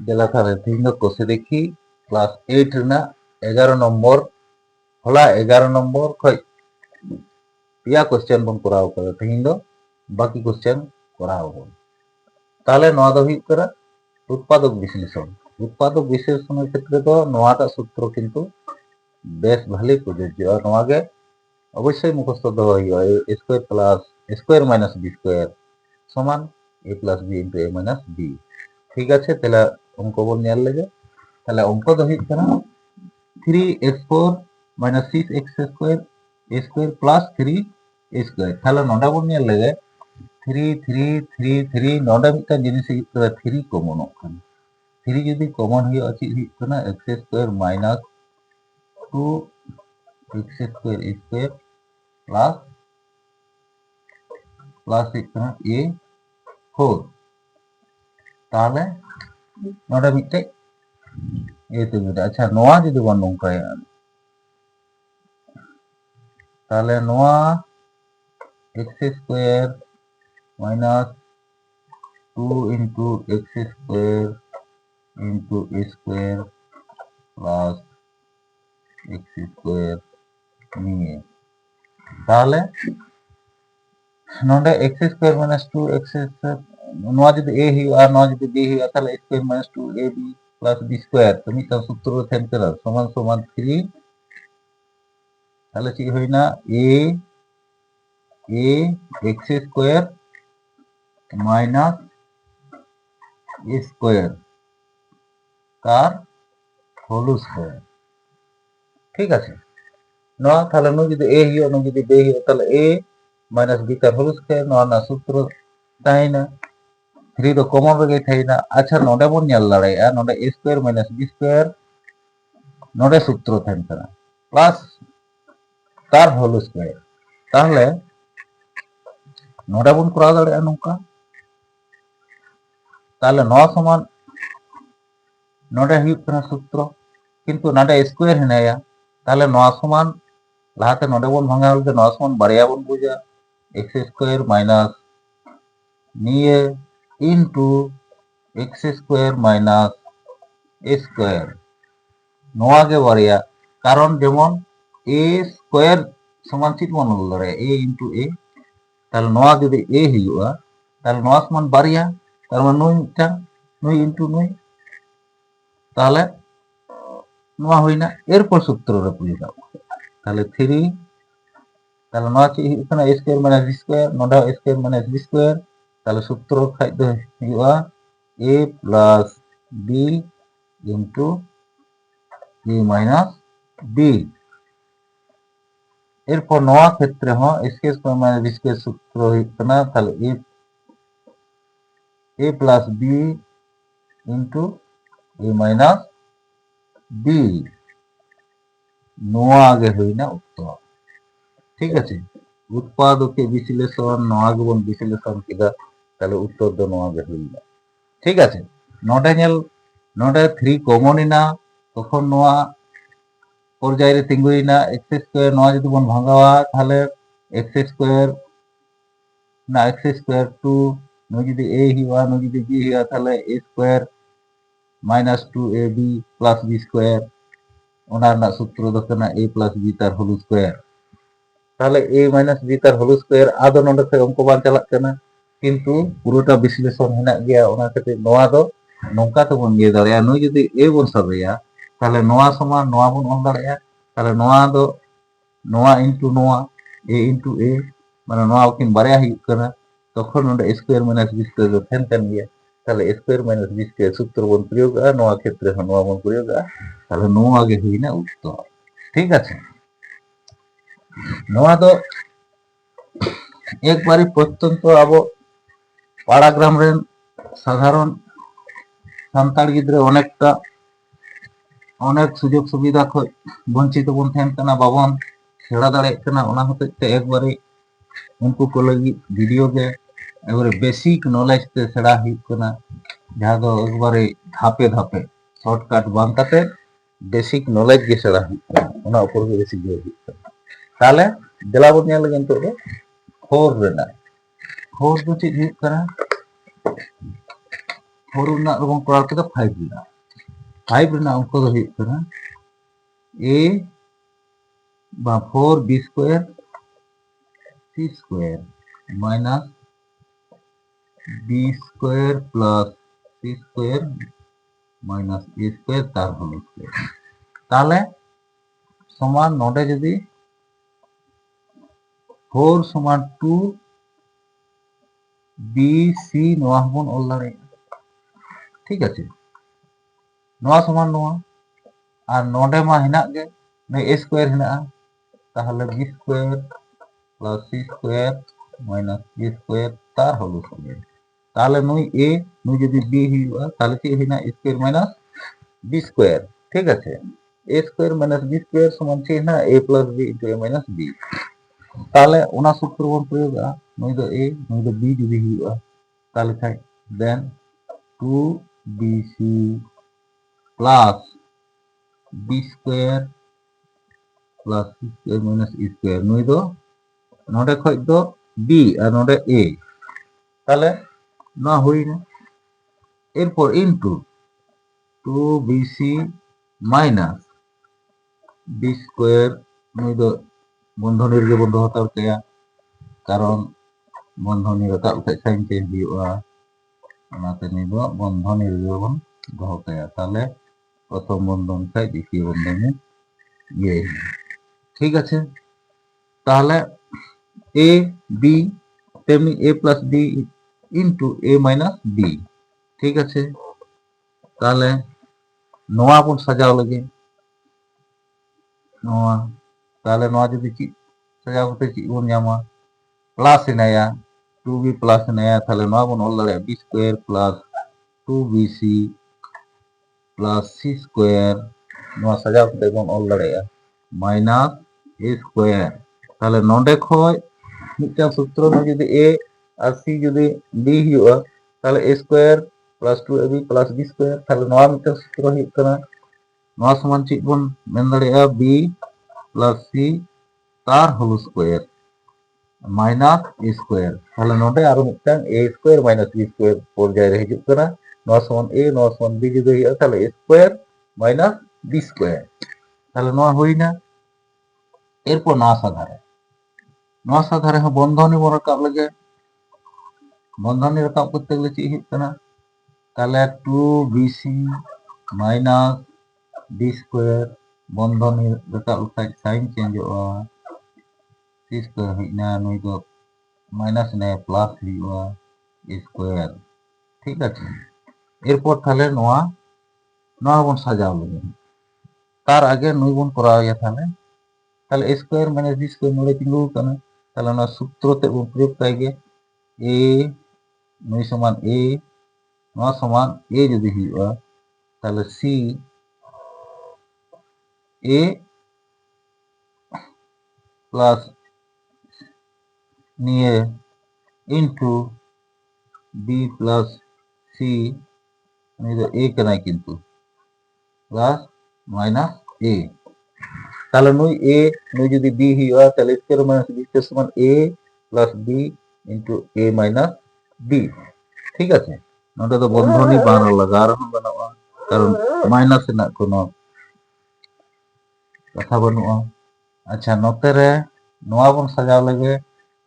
জেলাথারে ভিন্ন কোষে দেখি ক্লাস এইট রেনা এগারো নম্বর, হলা এগারো নম্বর খয় পিয়া কোশ্চেন বন করাও করে তেহিন দো বাকি কোশ্চেন করাও বন তাহলে নয়া দো হুয়ুগ করা উৎপাদক বিশ্লেষণ। উৎপাদক বিশ্লেষণের ক্ষেত্রে তো নয়াটা সূত্র কিন্তু বেশ ভালোই প্রযোজ্য। আর নয়াগে অবশ্যই মুখস্থ দেওয়া হইয়া A square plus square minus B square সমান A plus B into A minus B ঠিক আছে, তাহলে অঙ্ক বন নেওয়ার লেগে। তাহলে অঙ্ক তো হইত কানা three X four minus six X square A square plus three A square তাহলে নটা বন নেওয়ার লেগে থ্রি থ্রি থ্রি থ্রি নটা মিটটা জিনিস থ্রি কমনক কানা থ্রি যদি কমন হইয়া চেদ হইত কানা X square minus two X square square plus plus হইত কানা এ ফোর তাহলে ᱱᱚᱰᱮ ᱢᱤᱫᱴᱮᱡ ᱮ ᱛᱤᱸᱜᱩᱱᱟ ᱟᱪᱪᱷᱟ ᱱᱚᱣᱟ ᱡᱩᱫᱤ ᱵᱚᱱ ᱱᱚᱝᱠᱟᱭᱟ তাহলে নোয়া x square minus two into x square into a square plus x square নিয়ে তাহলে ᱱᱚᱰᱮ x square minus two x square ᱱᱚᱣᱟ ᱡᱩᱫᱤ a ᱦᱩᱭᱩᱜᱼᱟ ᱱᱚᱣᱟ ᱡᱩᱫᱤ b ᱦᱩᱭᱩᱜᱼᱟ ᱛᱟহলে a square minus 2ab plus b square তো ᱢᱤᱫᱴᱟᱝ সূত্র ᱨᱮ ᱛᱟᱦᱮᱱ ᱠᱟᱱᱟ ᱥᱚᱢᱟᱱ ᱥᱚᱢᱟᱱ 3 তাহলে ᱪᱮᱫ ᱦᱩᱭᱱᱟ a a x square minus a square car whole square ঠিক আছে নয় তাহলে নু যদি এ হিও নু যদি বে হিও তাহলে এ মাইনাস বি তার হোল স্কোয়ার নয় না সূত্র তাই না થ્રી તો કોમન ભેગી થઈને પાછળ નોડે ગુણ્યા લડાય આ Node A square minus B square নোডে সূত্র থাকবে না। প্লাস তার হোল স্কোয়ার তাহলে নোডে বন করা দাঁড়ে নৌকা? তাহলে ন সমান নোডে হুᱭᱩᱜ ᱠᱟᱱᱟ সূত্র? কিন্তু নাডে স্কোয়ার হেনায়া তাহলে ন সমান, লাহাতে নোডে বন ভাঙা হলে ন সমান বাড়িয়া বন বুঝা। এক্স স্কোয়ার মাইনাস নিয়ে into X square minus square নোয়াকে বাড়িয়া, কারণ যেমন এ স্কোয়ার সমান চিত মনে দাঁড়ায় এ ইন্টু এ তাহলে নোয়া যদি এ হিগুয়া তাহলে নোয়া সমান বাড়িয়া, তার মানে নুই মিটান নুই ইন্টু নুই, তাহলে নোয়া হই না। এরপর সূত্ররে বুঝে দাও তাহলে থ্রি তাহলে নোয়া কি এখানে A square minus B square নোডা square minus B square তাহলে সূত্র খাদ্য হওয়া A plus B into A minus B এরপর নয়া ক্ষেত্রে হ এসকে স্কোয়ার মাইনাস বি স্কোয়ার সূত্র হইতে না, তাহলে A A plus B into A minus B নোয়া আগে হই না, উত্তর। ঠিক আছে? উৎপাদকে বিশ্লেষণ নয়াগমন বিশ্লেষণ কিনা তাহলে উত্তর দো নোয়াবে হইল ঠিক আছে? নটা ᱧᱮᱞ নটা থ্রি কমনই না, তখন নোয়া পর্যায়ের তিঙ্গুই না, এক্স স্কোয়ার, নোয়া যদি বন ভাঙাওয়া তাহলে এক্স স্কোয়ার, না, এক্স স্কোয়ার টু, নয় যদি এ হিওয়া নয় যদি বি হিওয়া তাহলে A square minus two A B plus B square. ওনার না সূত্র দোকে না, এ প্লাস বি তার হোল স্কোয়ার। তাহলে এ মাইনাস বি তার হোল স্কোয়ার আদৌ নটা থেকে অঙ্ক বান চালাচ্ছে না। ᱠᱤᱱᱛᱩ ᱯᱩᱨᱟᱹᱴᱟ ᱵᱤᱥᱞᱮᱥᱚᱱ ᱦᱮᱱᱟᱜ ᱜᱮᱭᱟ ᱚᱱᱟ ᱠᱷᱟᱹᱛᱤᱨ ᱱᱚᱣᱟ ᱫᱚ ᱱᱚᱝᱠᱟ ᱛᱮᱵᱚᱱ ᱤᱭᱟᱹ ᱫᱟᱲᱮᱭᱟᱜᱼᱟ ᱱᱩᱭ ᱡᱩᱫᱤ ᱮ ᱵᱚᱱ ᱥᱟᱵᱮᱭᱟ ᱛᱟᱦᱞᱮ ᱱᱚᱣᱟ ᱥᱚᱢᱟᱱ ᱱᱚᱣᱟ ᱵᱚᱱ ᱚᱞ ᱫᱟᱲᱮᱭᱟᱜᱼᱟ ᱛᱟᱦᱞᱮ ᱱᱚᱣᱟ ᱫᱚ ᱱᱚᱣᱟ ᱤᱱᱴᱩ ᱱᱚᱣᱟ এ ইন্টু এ মানে নয় কিন বারে হুᱭᱩᱜ কানা তখন ওটা স্কয়ার মাইনাস বি স্কয়ার যখন থাকেন গিয়া তাহলে স্কয়ার মাইনাস বি স্কয়ার সূত্র বন প্রয়োগ আর নয় ক্ষেত্রে নয় বন প্রয়োগ তাহলে নয় আগে হই না উত্তর ঠিক আছে নয় তো একবারে প্রত্যন্ত আবো ᱯᱟᱲᱟ ᱜᱨᱟᱢ ᱨᱮᱱ ᱥᱟᱫᱷᱟᱨᱚᱱ ᱥᱟᱱᱛᱟᱲ ᱜᱤᱫᱽᱨᱟᱹ ᱚᱱᱮᱠᱴᱟ ᱚᱱᱮᱠ ᱥᱩᱡᱳᱜᱽ ᱥᱩᱵᱤᱫᱷᱟ ᱠᱷᱚᱱ ᱵᱚᱧᱪᱤᱛᱚ ᱵᱚᱱ ᱛᱟᱦᱮᱱ ᱠᱟᱱᱟ ᱵᱟᱵᱚᱱ ᱥᱮᱬᱟ ᱫᱟᱲᱮᱭᱟᱜ ᱠᱟᱱᱟ ᱚᱱᱟ ᱦᱚᱛᱮᱡ ᱛᱮ ᱮᱠᱵᱟᱨᱮ ᱩᱱᱠᱩ ᱠᱚ ᱞᱟᱹᱜᱤᱫ ᱵᱷᱤᱰᱤᱭᱳ ᱜᱮ এবারে বেসিক নলেজ তে সেড়া হইব না যা দো একবারে ধাপে ধাপে শর্টকাট বান কাতে বেসিক নলেজ গে সেড়া হইব ওনা উপর বেসিক গে হইব তাহলে দেলাবত নিয়ে কিন্তু খোর না ಫೋರ್ ಜೊತೆ ಇರ್ತಾರ ಫೋರ್ ನ ರೂಮ್ ಕೊಡಾಕ ಫೈವ್ ಇಲ್ಲ ಫೈವ್ ನ ಅಂಕದ ಇರ್ತಾರ ಎ বা four B square C square minus B square plus C square minus A square তার হোল স্কোয়ার তাহলে সমান নটা যদি ফোর সমান টু বি সি নোয়াহ বোন অল্লারে ঠিক আছে? নোয়া সমান নোয়া। আর নোডে মা হেনা গে এ স্কোয়ার হেনা। তাহলে B square plus C square minus B square তার হল স্কোয়ার তাহলে নুই এ নুই যদি বি হইবা তাহলে কি হেনা স্কোয়ার মাইনাস বি স্কোয়ার ঠিক আছে? A square minus B square সমান চিহ্ন A plus B into A minus B তাহলে ওনার সূত্র প্রয়োগ নয়তো এ নয়তো বি যদি তা লেখায় দেন two BC plus B square plus square minus square নয়তো ᱱᱚᱰᱮ ᱠᱷᱚᱡ ᱫᱚ বি আর নডে এ তাহলে না হই না। এরপর into two BC minus B square নই বন্ধনীর বন্ধ হতে কারণ ᱵᱚᱱᱫᱷᱚᱱᱤ ᱨᱟᱠᱟᱵ ᱞᱮᱠᱷᱟᱡ ᱥᱟᱭᱤᱱ ᱪᱮᱧᱡ ᱦᱩᱭᱩᱜᱼᱟ ᱚᱱᱟᱛᱮ ᱱᱤᱭᱟᱹ ᱵᱚᱱᱫᱷᱚᱱᱤ ᱨᱮᱜᱮ ᱵᱚᱱ ᱫᱚᱦᱚ ᱠᱟᱭᱟ ᱛᱟᱦᱞᱮ প্রথম বন্ধন খাই দ্বিতীয় বন্ধনে ইয়ে। ঠিক আছে? তাহলে এ বি তেমনি A plus B into A minus B ঠিক আছে? তাহলে নোয়া বন সাজাও লাগে। নোয়া। তাহলে নোয়া যদি সাজাও করতে চিবন জামা প্লাস এনায়া ಟು ಬಿ ಪ್ಲಸ್ನೇ তাহলে ನಾವು ನೋಡೋಣ B square plus two B C plus C square ᱱᱚᱣᱟ ᱥᱟᱡᱟᱣ ᱠᱟᱛᱮ ᱵᱚᱱ ᱚᱞ ᱫᱟᱲᱮᱭᱟᱜᱼᱟ ᱢᱟᱭᱱᱟᱥ এ স্কোয়ার তাহলে নডে খয় মিটার সূত্র মে যদি এ আর সি যদি বি হিওয়া তাহলে A square plus two AB plus B square তাহলে নয়া মিটার সূত্র হিওয়া কানা নয়া সমান চিক বন মেন দাঁড়িয়ে বি প্লাস সি তার whole square minus e A square তাহলে নোটে আরও মিদটান A square minus B square পর্যায়ে হয়ে কানা ᱱᱚᱣᱟ ᱥᱚᱢᱟᱱ ᱮ ᱱᱚᱣᱟ ᱥᱚᱢᱟᱱ ᱵᱤ ᱡᱩᱫᱤ ᱦᱩᱭᱩᱜᱼᱟ ᱛᱟᱦᱞᱮ A square minus B square তাহলে ᱱᱚᱣᱟ ᱦᱩᱭᱱᱟ এরপর নওয়া সাধারে। নওয়া সাধারে হ্যাঁ বন্ধনী বড় রাখাব লাগে। বন্ধনী রাখাব করতে গেলে চেয়ে হচ্ছে না? তাহলে two BC minus B square বন্ধনী রাখাব সাইন চেঞ্জ হওয়া। c square না নই তো মাইনাস নে প্লাস হইয়া স্কোয়ার ঠিক আছে? এরপর তাহলে নোয়া, নয় বন সাজাও লাগে তার আগে নয় বন করা হইয়া তাহলে? তাহলে স্কোয়ার মাইনাস বি স্কোয়ার নোড়ে তিঙ্গু কানে? তাহলে নোয়া সূত্রতে প্রয়োগ কাইগে এ নয় সমান এ নোয়া সমান এ যদি হইয়া তাহলে সি এ প্লাস নিয়ে into B plus C A কেনাই কিন্তু প্লাস মাইনাস এ তাহলে নই এ নই যদি বি হয়, তাহলে স্কোয়ার মাইনাস বি স্কোয়ার সমান A plus B into A minus B ঠিক আছে? ওটা তো বন্ধনী বানালা আর হবে না কারণ মাইনাস না কোনো কথা বানুয়া আচ্ছা নতেরে, নয়া বন সাজাও লাগে।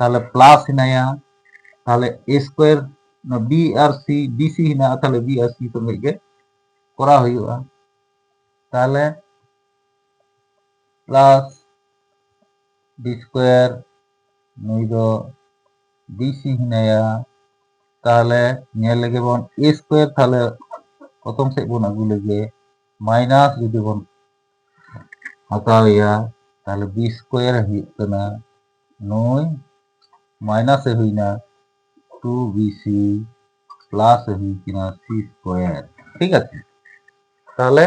তাহলে প্লাস হিনায়া হ্যাঁ? তাহলে এ স্কোয়ার বি আর সি বিসি হিনা তাহলে বি আর সি তো মিলকে করা হইবা হ্যাঁ? তাহলে প্লাস বি স্কোয়ার নই দো বিসি হিনায়া তাহলে নেল লেগে বন এ স্কোয়ার তাহলে প্রথম সে বোন আগুলো লেগে মাইনাস যদি বন হাতাওয়া তাহলে বি স্কোয়ার হইব না, নয় মাইনাসে হই না টু বিসি প্লাসে হই কিনা সি স্কোয়ার ঠিক আছে? তাহলে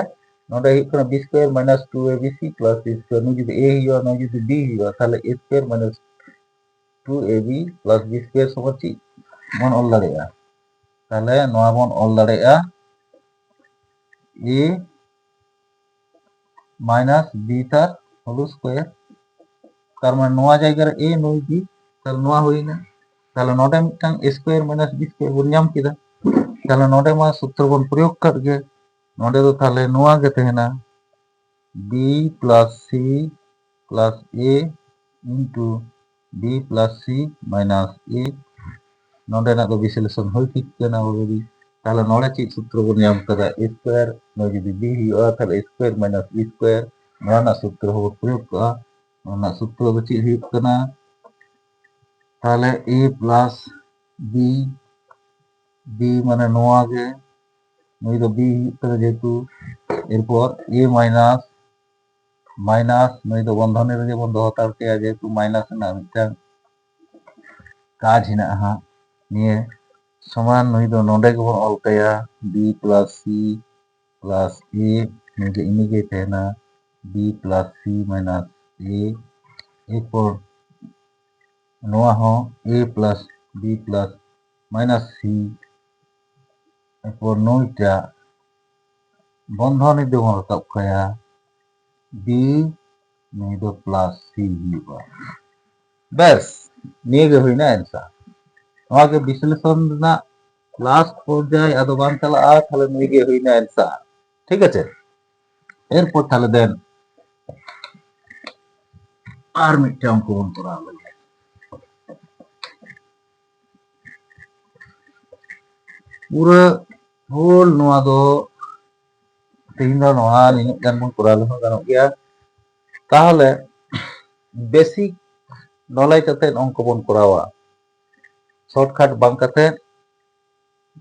নটা এখানে B square minus two A BC plus C square নয় যদি এ হইয়া নয় যদি বি হইয়া তাহলে A square minus two A B plus B square সমান চি মন অল দাঁড়িয়ে তাহলে নয় বন অল দাঁড়িয়ে এ মাইনাস বি তার হলো স্কোয়ার তার মানে নয় জায়গার এ নয় বি ᱛᱟᱦᱞᱮ ᱱᱚᱣᱟ ᱦᱩᱭᱱᱟ ताला नोटे ᱢᱤᱫᱴᱟᱝ ᱥᱠᱚᱭᱟᱨ ᱢᱟᱭᱱᱟᱥ ᱵᱤ ᱥᱠᱚᱭᱟᱨ ᱵᱚᱱ ᱧᱟᱢ ᱠᱮᱫᱟ ᱛᱟᱦᱞᱮ ᱱᱚᱰᱮ ᱢᱟ ᱥᱩᱛᱨᱚ ᱵᱚᱱ ᱯᱨᱚᱭᱳᱜᱽ ᱠᱟᱫ ᱜᱮ नोडे तो ताले नोआ के थे ना B plus C plus A into B plus C minus A नोटे ना तो विशेषण हो ठीक के ना वो भी ताला नोटे ची सूत्र को नियम करा स्क्वायर नोगे भी बी ही और ताले स्क्वायर माइनस b स्क्वायर नोटे ना सूत्र हो प्रयोग का नोटे ना सूत्र को चीज़ हिप करना তাহলে এ প্লাস বি বি মানে নো আগে নইতো বি তাহলে যেহেতু, এরপর এ মাইনাস মাইনাস নইতো বন্ধনের যে বন্ধ হতারকে যেহেতু মাইনাস না মিটার কাজ হিনা হা হ্যাঁ, নিয়ে সমান নইতো নডে গবন অলকায়া B plus C plus A নইতো ইমিগে তেনা B plus C minus A এরপর নোয়া হ এ প্লাস বি এরপর নইটা বন্ধনী দেখুন তাপ বি প্লাস সি ব্যাস নিয়ে হই না অ্যান্সার আমাকে বিশ্লেষণ লাস্ট পর্যায়ে এত বান চালা তাহলে নিয়ে হই না অ্যান্সার ঠিক আছে এরপর তাহলে দেন আর মিটটা গ্রহণ করা হবে পুরো হোল ᱱᱚᱣᱟ ᱫᱚ ᱛᱮᱦᱮᱧ ᱫᱚ ᱱᱚᱣᱟ ᱱᱤᱱᱟᱹᱜ ᱜᱟᱱ ᱵᱚᱱ ᱠᱚᱨᱟᱣ ᱞᱮᱠᱷᱟᱱ ᱜᱟᱱᱚᱜ ᱜᱮᱭᱟ তাহলে বেসিক নলেজ আতেন অঙ্ক বন করাওয়া শর্টকাট বাং কাতেন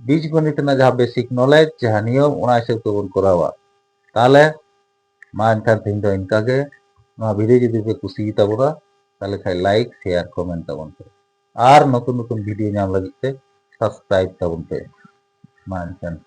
বীজগণিত ᱨᱮᱱᱟᱜ ᱡᱟᱦᱟᱸ বেসিক নলেজ ᱡᱟᱦᱟᱸ নিয়ম ᱚᱱᱟ ᱦᱤᱥᱟᱹᱵ ᱛᱮᱵᱚᱱ ᱠᱚᱨᱟᱣᱟ তাহলে মা এনখান ᱛᱮᱦᱮᱧ ᱫᱚ ᱤᱱᱠᱟ ᱜᱮ ᱱᱚᱣᱟ ᱵᱷᱤᱰᱤᱭᱳ ᱡᱩᱫᱤ ᱯᱮ ᱠᱩᱥᱤ ᱛᱟᱵᱚᱱᱟ তাহলে খাই লাইক শেয়ার কমেন্ট তাবন পে আর নতুন নতুন ভিডিও ᱧᱟᱢ ᱞᱟᱹᱜᱤᱫ ᱛᱮ সাবস্ক্রাইব তাবন Manson.